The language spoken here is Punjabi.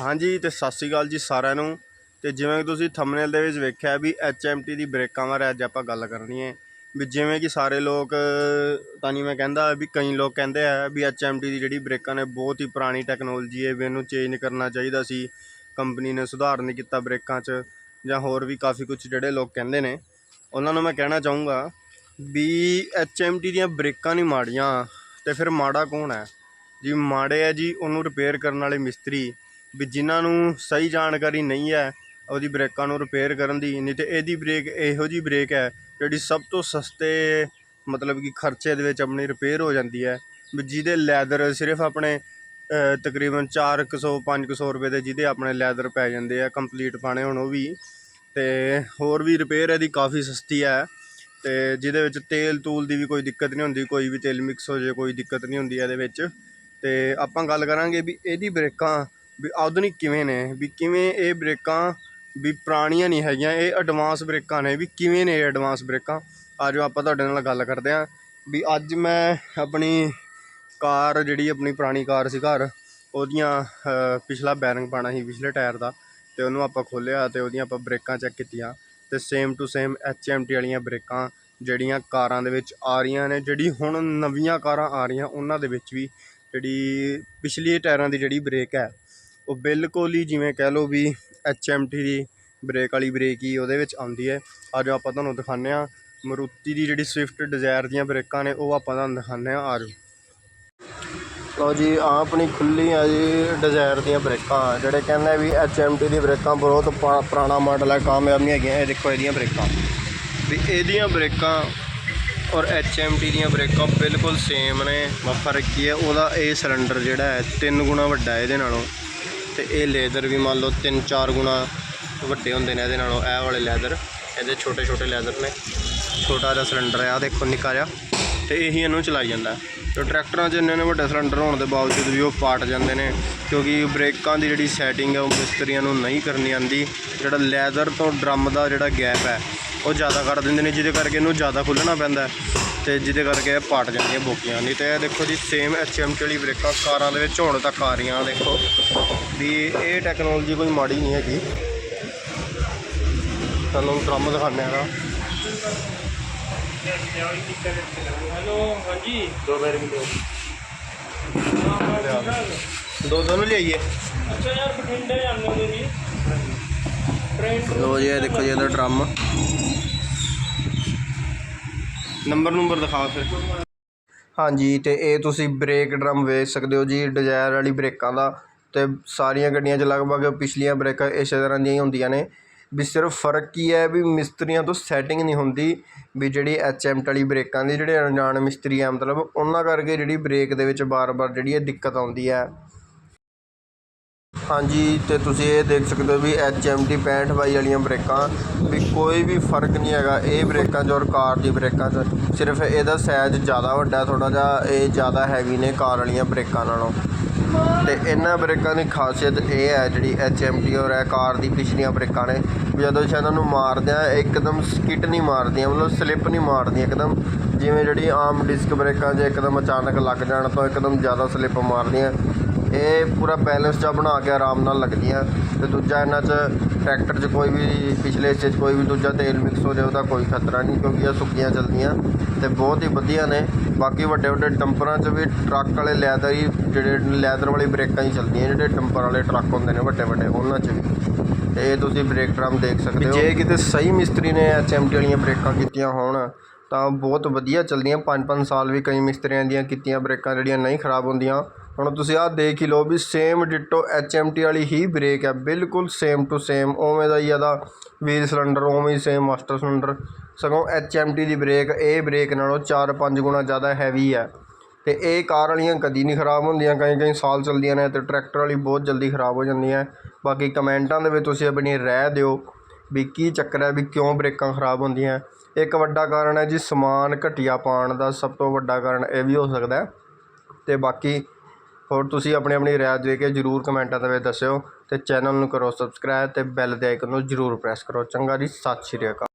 ਹਾਂਜੀ ਤੇ ਸਤਿ ਸ਼੍ਰੀ ਅਕਾਲ ਜੀ ਸਾਰਿਆਂ ਨੂੰ। ਤੇ ਜਿਵੇਂ ਕਿ ਤੁਸੀਂ ਥੰਬਨੇਲ ਦੇ ਵਿੱਚ ਵੇਖਿਆ ਵੀ HMT ਦੀ ਬ੍ਰੇਕਾਂ ਬਾਰੇ ਅੱਜ ਆਪਾਂ ਗੱਲ ਕਰਨੀ ਹੈ। ਵੀ ਜਿਵੇਂ ਕਿ ਸਾਰੇ ਲੋਕ ਤਾਂ ਨਹੀਂ ਮੈਂ ਕਹਿੰਦਾ ਵੀ ਕਈ ਲੋਕ ਕਹਿੰਦੇ ਆ ਵੀ HMT ਦੀ ਜਿਹੜੀ ਬ੍ਰੇਕਾਂ ਨੇ ਬਹੁਤ ਹੀ ਪੁਰਾਣੀ ਟੈਕਨੋਲੋਜੀ ਹੈ, ਵੀ ਇਹਨੂੰ ਚੇਂਜ ਕਰਨਾ ਚਾਹੀਦਾ ਸੀ। ਕੰਪਨੀ ਨੇ ਸੁਧਾਰ ਨਹੀਂ ਕੀਤਾ ਬ੍ਰੇਕਾਂ 'ਚ, ਜਾਂ ਹੋਰ ਵੀ ਕਾਫੀ ਕੁਝ ਜਿਹੜੇ ਲੋਕ ਕਹਿੰਦੇ ਨੇ। ਉਹਨਾਂ ਨੂੰ ਮੈਂ ਕਹਿਣਾ ਚਾਹੂੰਗਾ ਵੀ HMT ਦੀਆਂ ਬ੍ਰੇਕਾਂ ਨਹੀਂ ਮਾੜੀਆਂ, ਤੇ ਫਿਰ ਮਾੜਾ ਕੌਣ ਹੈ? ਜੀ ਮਾੜੇ ਹੈ ਜੀ ਉਹਨੂੰ ਰਿਪੇਅਰ ਕਰਨ ਵਾਲੇ ਮਿਸਤਰੀ। ਵੀ ਜਿਨ੍ਹਾਂ ਨੂੰ ਸਹੀ ਜਾਣਕਾਰੀ ਨਹੀਂ ਹੈ ਉਹਦੀ ਬ੍ਰੇਕਾਂ ਨੂੰ ਰਿਪੇਅਰ ਕਰਨ ਦੀ ਨਹੀਂ ਤੇ ਇਹਦੀ ਬ੍ਰੇਕ ਇਹੋ ਜੀ ਬ੍ਰੇਕ ਹੈ ਜਿਹੜੀ ਸਭ ਤੋਂ ਸਸਤੇ ਮਤਲਬ ਕਿ ਖਰਚੇ ਦੇ ਵਿੱਚ ਆਪਣੀ ਰਿਪੇਅਰ ਹੋ ਜਾਂਦੀ ਹੈ ਵੀ ਜਿਹਦੇ ਲੈਦਰ ਸਿਰਫ ਆਪਣੇ ਅ, ਤਕਰੀਬਨ 400 500 ਰੁਪਏ ਦੇ ਜਿਹਦੇ ਆਪਣੇ ਲੈਦਰ ਪੈ ਜਾਂਦੇ ਆ ਕੰਪਲੀਟ ਪਾਣੇ ਹੁਣ ਉਹ ਵੀ ਤੇ ਹੋਰ ਵੀ ਰਿਪੇਅਰ ਇਹਦੀ ਕਾਫੀ ਸਸਤੀ ਹੈ ਤੇ ਜਿਹਦੇ ਵਿੱਚ ਤੇਲ ਤੂਲ ਦੀ ਵੀ ਕੋਈ ਦਿੱਕਤ ਨਹੀਂ ਹੁੰਦੀ ਕੋਈ ਵੀ ਤੇਲ ਮਿਕਸ ਹੋ ਜੇ ਕੋਈ ਦਿੱਕਤ ਨਹੀਂ ਹੁੰਦੀ ਇਹਦੇ ਵਿੱਚ ਤੇ ਆਪਾਂ ਗੱਲ ਕਰਾਂਗੇ ਵੀ ਇਹਦੀ ਬ੍ਰੇਕਾਂ ਵੀ ਆਧੁਨਿਕ ਕਿਵੇਂ ਨੇ? ਵੀ ਕਿਵੇਂ ਇਹ ਬ੍ਰੇਕਾਂ ਵੀ ਪੁਰਾਣੀਆਂ ਨਹੀਂ ਹੈਗੀਆਂ, ਇਹ ਐਡਵਾਂਸ ਬ੍ਰੇਕਾਂ ਨੇ। ਵੀ ਕਿਵੇਂ ਨੇ ਇਹ ਐਡਵਾਂਸ ਬ੍ਰੇਕਾਂ? ਅੱਜ ਆਪਾਂ ਤੁਹਾਡੇ ਨਾਲ ਗੱਲ ਕਰਦੇ ਹਾਂ। ਵੀ ਅੱਜ ਮੈਂ ਆਪਣੀ ਕਾਰ, ਜਿਹੜੀ ਆਪਣੀ ਪੁਰਾਣੀ ਕਾਰ ਸੀ ਘਰ, ਉਹਦੀਆਂ ਪਿਛਲਾ ਬੈਰਿੰਗ ਪਾਣਾ ਸੀ ਪਿਛਲੇ ਟਾਇਰ ਦਾ ਤੇ ਉਹਨੂੰ ਆਪਾਂ ਖੋਲ੍ਹਿਆ ਤੇ ਉਹਦੀਆਂ ਆਪਾਂ ਬ੍ਰੇਕਾਂ ਚੈੱਕ ਕੀਤੀਆਂ ਤੇ ਸੇਮ ਟੂ ਸੇਮ HMT ਵਾਲੀਆਂ ਬ੍ਰੇਕਾਂ ਜਿਹੜੀਆਂ ਕਾਰਾਂ ਦੇ ਵਿੱਚ ਆ ਰਹੀਆਂ ਨੇ, ਜਿਹੜੀ ਹੁਣ ਨਵੀਆਂ ਕਾਰਾਂ ਆ ਰਹੀਆਂ, ਉਹਨਾਂ ਦੇ ਵਿੱਚ ਵੀ ਜਿਹੜੀ ਪਿਛਲੀ ਟਾਇਰਾਂ ਦੀ ਜਿਹੜੀ ਬ੍ਰੇਕ ਹੈ ਉਹ ਬਿਲਕੁਲ ਹੀ ਜਿਵੇਂ ਕਹਿ ਲਓ ਵੀ HMT ਦੀ ਬ੍ਰੇਕ ਵਾਲੀ ਬ੍ਰੇਕ ਹੀ ਉਹਦੇ ਵਿੱਚ ਆਉਂਦੀ ਹੈ। ਅੱਜ ਆਪਾਂ ਤੁਹਾਨੂੰ ਦਿਖਾਉਂਦੇ ਹਾਂ ਮਰੂਤੀ ਦੀ ਜਿਹੜੀ ਸਵਿਫਟ ਡਿਜ਼ਾਇਰ ਦੀਆਂ ਬ੍ਰੇਕਾਂ ਨੇ, ਉਹ ਆਪਾਂ ਤੁਹਾਨੂੰ ਦਿਖਾਉਂਦੇ ਹਾਂ ਆ ਜਾਓ ਲਓ ਜੀ ਆ ਆਪਣੀ ਖੁੱਲੀ ਆ ਜੀ ਡਿਜ਼ਾਇਰ ਦੀਆਂ ਬ੍ਰੇਕਾਂ, ਜਿਹੜੇ ਕਹਿੰਦੇ ਵੀ HMT ਦੀ ਬ੍ਰੇਕਾਂ ਬਹੁਤ ਪੁਰਾ- ਪੁਰਾਣਾ ਮਾਡਲ ਹੈ, ਕਾਮਯਾਬ ਨਹੀਂ ਹੈਗੀਆਂ। ਇਹ ਦੇਖੋ ਇਹਦੀਆਂ ਬ੍ਰੇਕਾਂ। ਵੀ ਇਹਦੀਆਂ ਬ੍ਰੇਕਾਂ ਔਰ HMT ਦੀਆਂ ਬ੍ਰੇਕਾਂ ਬਿਲਕੁਲ ਸੇਮ ਨੇ। ਬਸ ਫ਼ਰਕ ਕੀ ਹੈ, ਉਹਦਾ ਇਹ ਸਿਲੰਡਰ ਜਿਹੜਾ ਹੈ, ਤਿੰਨ ਗੁਣਾ ਵੱਡਾ ਇਹਦੇ ਨਾਲੋਂ। ਤੇ ਇਹ ਲੈਦਰ ਵੀ ਮੰਨ ਲਓ ਤਿੰਨ ਚਾਰ ਗੁਣਾ ਵੱਡੇ ਹੁੰਦੇ ਨੇ ਇਹਦੇ ਨਾਲੋਂ, ਇਹ ਵਾਲੇ ਲੈਦਰ ਇਹਦੇ ਛੋਟੇ ਛੋਟੇ ਲੈਦਰ ਨੇ। ਛੋਟਾ ਜਿਹਾ ਸਿਲੰਡਰ ਹੈ ਆ ਦੇਖੋ ਨਿੱਕਾ ਜਿਹਾ। ਤੇ ਇਹੀ ਇਹਨੂੰ ਚਲਾਈ ਜਾਂਦਾ। ਤੇ ਟਰੈਕਟਰਾਂ 'ਚ ਇੰਨੇ ਨੇ ਵੱਡੇ ਸਿਲੰਡਰ ਹੋਣ ਦੇ ਬਾਵਜੂਦ ਵੀ ਉਹ ਪਾਟ ਜਾਂਦੇ ਨੇ, ਕਿਉਂਕਿ ਬ੍ਰੇਕਾਂ ਦੀ ਜਿਹੜੀ ਸੈਟਿੰਗ ਹੈ ਉਹ ਮਿਸਤਰੀਆਂ ਨੂੰ ਨਹੀਂ ਕਰਨੀ ਆਂਦੀ। ਜਿਹੜਾ ਲੈਦਰ ਤੋਂ ਡਰਮ ਦਾ ਜਿਹੜਾ ਗੈਪ ਹੈ, ਉਹ ਜ਼ਿਆਦਾ ਕਰ ਦਿੰਦੇ ਨੇ, ਜਿਹਦੇ ਕਰਕੇ ਇਹਨੂੰ ਜ਼ਿਆਦਾ ਖੁੱਲ੍ਹਣਾ ਪੈਂਦਾ ਤੇ ਜਿਹਦੇ ਕਰਕੇ ਇਹ ਪਾਟ ਜਾਂਦੀਆਂ ਬੋਕੀਆਂ ਨਹੀਂ ਤੇ ਇਹ ਦੇਖੋ ਜੀ ਸੇਮ HMT ਵਾਲੀ ਬ੍ਰੇਕਾਂ ਕਾਰਾਂ ਦੇ ਵਿੱਚ ਹੁਣ ਤੱਕ ਆ ਰਹੀਆਂ ਦੇਖੋ। ਵੀ ਇਹ ਟੈਕਨੋਲੋਜੀ ਕੋਈ ਮਾੜੀ ਨਹੀਂ ਹੈਗੀ। ਤੁਹਾਨੂੰ ਡਰਮ ਦਿਖਾਉਂਦੇ ਆ ਹੈਲੋ ਹਾਂਜੀ। ਦੋ ਬੈਰ ਵੀ ਦਿਓ ਦੋ ਦੋਨੋਂ ਲਿਆਈਏ। ਅੱਛਾ ਯਾਰ ਬਠਿੰਡੇ ਜਾਂਦੇ ਹੋ ਜੀ ਟ੍ਰੇਨ ਲੋ ਜੀ ਇਹ ਦੇਖੋ ਜੀ ਇਹਦਾ ਡਰਮ ਨੰਬਰ ਨੰਬਰ ਦਿਖਾਓ ਫਿਰ। ਹਾਂਜੀ, ਤੇ ਇਹ ਤੁਸੀਂ ਬ੍ਰੇਕ ਡਰਮ ਵੇਚ ਸਕਦੇ ਹੋ ਜੀ, ਡਿਜ਼ਾਇਰ ਵਾਲੀ ਬ੍ਰੇਕਾਂ ਦਾ। ਤੇ ਸਾਰੀਆਂ ਗੱਡੀਆਂ 'ਚ ਲਗਭਗ ਪਿਛਲੀਆਂ ਬ੍ਰੇਕਾਂ ਇਸੇ ਤਰ੍ਹਾਂ ਦੀਆਂ ਹੀ ਹੁੰਦੀਆਂ ਨੇ। ਵੀ ਸਿਰਫ ਫ਼ਰਕ ਕੀ ਹੈ ਵੀ ਮਿਸਤਰੀਆਂ ਤੋਂ ਸੈਟਿੰਗ ਨਹੀਂ ਹੁੰਦੀ, ਵੀ ਜਿਹੜੀ HMT ਵਾਲੀ ਬ੍ਰੇਕਾਂ ਦੀ, ਜਿਹੜੇ ਅਣਜਾਣ ਮਿਸਤਰੀ ਆ, ਮਤਲਬ ਉਹਨਾਂ ਕਰਕੇ ਜਿਹੜੀ ਬ੍ਰੇਕ ਦੇ ਵਿੱਚ ਬਾਰ-ਬਾਰ ਜਿਹੜੀ ਇਹ ਦਿੱਕਤ ਆਉਂਦੀ ਹੈ। ਹਾਂਜੀ, ਤੇ ਤੁਸੀਂ ਇਹ ਦੇਖ ਸਕਦੇ ਹੋ ਵੀ HMT 65 ਬਾਈ ਵਾਲੀਆਂ ਬ੍ਰੇਕਾਂ, ਵੀ ਕੋਈ ਵੀ ਫ਼ਰਕ ਨਹੀਂ ਹੈਗਾ, ਇਹ ਬ੍ਰੇਕਾਂ 'ਚ ਔਰ ਕਾਰ ਦੀ ਬ੍ਰੇਕਾਂ 'ਚ। ਸਿਰਫ ਇਹਦਾ ਸਾਈਜ਼ ਜ਼ਿਆਦਾ ਵੱਡਾ ਥੋੜਾ ਜਿਹਾ ਇਹ ਜ਼ਿਆਦਾ ਹੈਵੀ ਨੇ ਕਾਰ ਵਾਲੀਆਂ ਬ੍ਰੇਕਾਂ ਨਾਲੋਂ। ਤੇ ਇਹਨਾਂ ਬ੍ਰੇਕਾਂ ਦੀ ਖਾਸੀਅਤ ਇਹ ਹੈ, ਜਿਹੜੀ HMT ਔਰ ਹੈ ਕਾਰ ਦੀ ਪਿਛਲੀਆਂ ਬ੍ਰੇਕਾਂ ਨੇ, ਵੀ ਜਦੋਂ ਅਸੀਂ ਇਹਨਾਂ ਨੂੰ ਮਾਰਦੇ ਆ ਇੱਕਦਮ ਸਕਿਟ ਨਹੀਂ ਮਾਰਦੀਆਂ, ਮਤਲਬ ਸਲਿੱਪ ਨਹੀਂ ਮਾਰਦੀਆਂ ਇੱਕਦਮ। ਜਿਵੇਂ ਜਿਹੜੀ ਆਮ ਡਿਸਕ ਬ੍ਰੇਕਾਂ 'ਚ ਇੱਕਦਮ ਅਚਾਨਕ ਲੱਗ ਜਾਣ, ਤੋਂ ਇੱਕਦਮ ਜ਼ਿਆਦਾ ਸਲਿੱਪ ਮਾਰਦੀਆਂ ਇਹ ਪੂਰਾ ਬੈਲੈਂਸ ਜਿਹਾ ਬਣਾ ਕੇ ਆਰਾਮ ਨਾਲ ਲੱਗਦੀਆਂ ਤੇ ਦੂਜਾ ਇਹਨਾਂ 'ਚ ਟਰੈਕਟਰ 'ਚ ਕੋਈ ਵੀ ਪਿਛਲੇ ਹਿੱਸੇ 'ਚ ਕੋਈ ਵੀ ਦੂਜਾ ਤੇਲ ਮਿਕਸ ਹੋ ਜਾਏ ਉਹਦਾ ਕੋਈ ਖਤਰਾ ਨਹੀਂ ਕਿਉਂਕਿ ਇਹ ਸੁੱਕੀਆਂ ਚੱਲਦੀਆਂ ਤੇ ਬਹੁਤ ਹੀ ਵਧੀਆ ਨੇ। ਬਾਕੀ ਵੱਡੇ ਵੱਡੇ ਡੰਪਰਾਂ 'ਚ ਵੀ ਟਰੱਕ ਵਾਲੇ ਲੈਦਰ ਹੀ ਜਿਹੜੇ ਲੈਦਰ ਵਾਲੀ ਬ੍ਰੇਕਾਂ ਹੀ ਚੱਲਦੀਆਂ, ਜਿਹੜੇ ਡੰਪਰ ਵਾਲੇ ਟਰੱਕ ਹੁੰਦੇ ਨੇ ਵੱਡੇ ਵੱਡੇ, ਉਹਨਾਂ 'ਚ ਵੀ। ਤੇ ਇਹ ਤੁਸੀਂ ਬ੍ਰੇਕ ਡਰਮ ਦੇਖ ਸਕਦੇ ਹੋ। ਜੇ ਕਿਤੇ ਸਹੀ ਮਿਸਤਰੀ ਨੇ HMT ਵਾਲੀਆਂ ਬ੍ਰੇਕਾਂ ਕੀਤੀਆਂ ਹੋਣ, ਤਾਂ ਬਹੁਤ ਵਧੀਆ ਚੱਲਦੀਆਂ। 5-5 ਸਾਲ ਵੀ ਕਈ ਮਿਸਤਰੀਆਂ ਦੀਆਂ ਕੀਤੀਆਂ ਬ੍ਰੇਕਾਂ ਜਿਹੜੀਆਂ ਨਹੀਂ ਖਰਾਬ ਹੁੰਦੀਆਂ। ਹੁਣ ਤੁਸੀਂ ਆਹ ਦੇਖ ਹੀ ਲਓ ਵੀ ਸੇਮ ਡਿਟੋ HMT ਵਾਲੀ ਹੀ ਬ੍ਰੇਕ ਹੈ ਬਿਲਕੁਲ ਸੇਮ ਟੂ ਸੇਮ ਉਵੇਂ ਦਾ ਹੀ ਇਹਦਾ, ਵੀਲ ਸਿਲੰਡਰ ਉਵੇਂ ਹੀ ਸੇਮ ਮਾਸਟਰ ਸਿਲੰਡਰ ਸਗੋਂ HMT ਦੀ ਬ੍ਰੇਕ ਇਹ ਬ੍ਰੇਕ ਨਾਲੋਂ 4-5 ਗੁਣਾ ਜ਼ਿਆਦਾ ਹੈਵੀ ਹੈ ਤੇ ਇਹ ਕਾਰ ਵਾਲੀਆਂ ਕਦੀ ਨਹੀਂ ਖਰਾਬ ਹੁੰਦੀਆਂ, ਕਈ ਕਈ ਸਾਲ ਚੱਲਦੀਆਂ ਨੇ ਤੇ ਟਰੈਕਟਰ ਵਾਲੀ ਬਹੁਤ ਜਲਦੀ ਖਰਾਬ ਹੋ ਜਾਂਦੀਆਂ। ਬਾਕੀ ਕਮੈਂਟਾਂ ਦੇ ਵਿੱਚ ਤੁਸੀਂ ਆਪਣੀ ਰਾਏ ਦਿਓ ਵੀ ਕੀ ਚੱਕਰ ਹੈ ਵੀ ਕਿਉਂ ਬ੍ਰੇਕਾਂ ਖਰਾਬ ਹੁੰਦੀਆਂ। ਇੱਕ ਵੱਡਾ ਕਾਰਨ ਹੈ ਜੀ, ਸਮਾਨ ਘਟੀਆ ਪਾਉਣ ਦਾ ਸਭ ਤੋਂ ਵੱਡਾ ਕਾਰਨ ਇਹ ਵੀ ਹੋ ਸਕਦਾ। ਹੈ ਤੇ ਬਾਕੀ ਹੋਰ ਤੁਸੀਂ ਆਪਣੀ ਆਪਣੀ ਰਾਏ ਦੇ ਕੇ ਜਰੂਰ ਕਮੈਂਟਾਂ ਦੇ ਵਿੱਚ ਦੱਸਿਓ ਅਤੇ ਚੈਨਲ ਨੂੰ ਕਰੋ ਸਬਸਕ੍ਰਾਈਬ ਅਤੇ ਬੈਲ ਦੇ ਆਈਕਨ ਨੂੰ ਜਰੂਰ ਪ੍ਰੈੱਸ ਕਰੋ। ਚੰਗਾ ਜੀ, ਸਤਿ ਸ਼੍ਰੀ ਅਕਾਲ।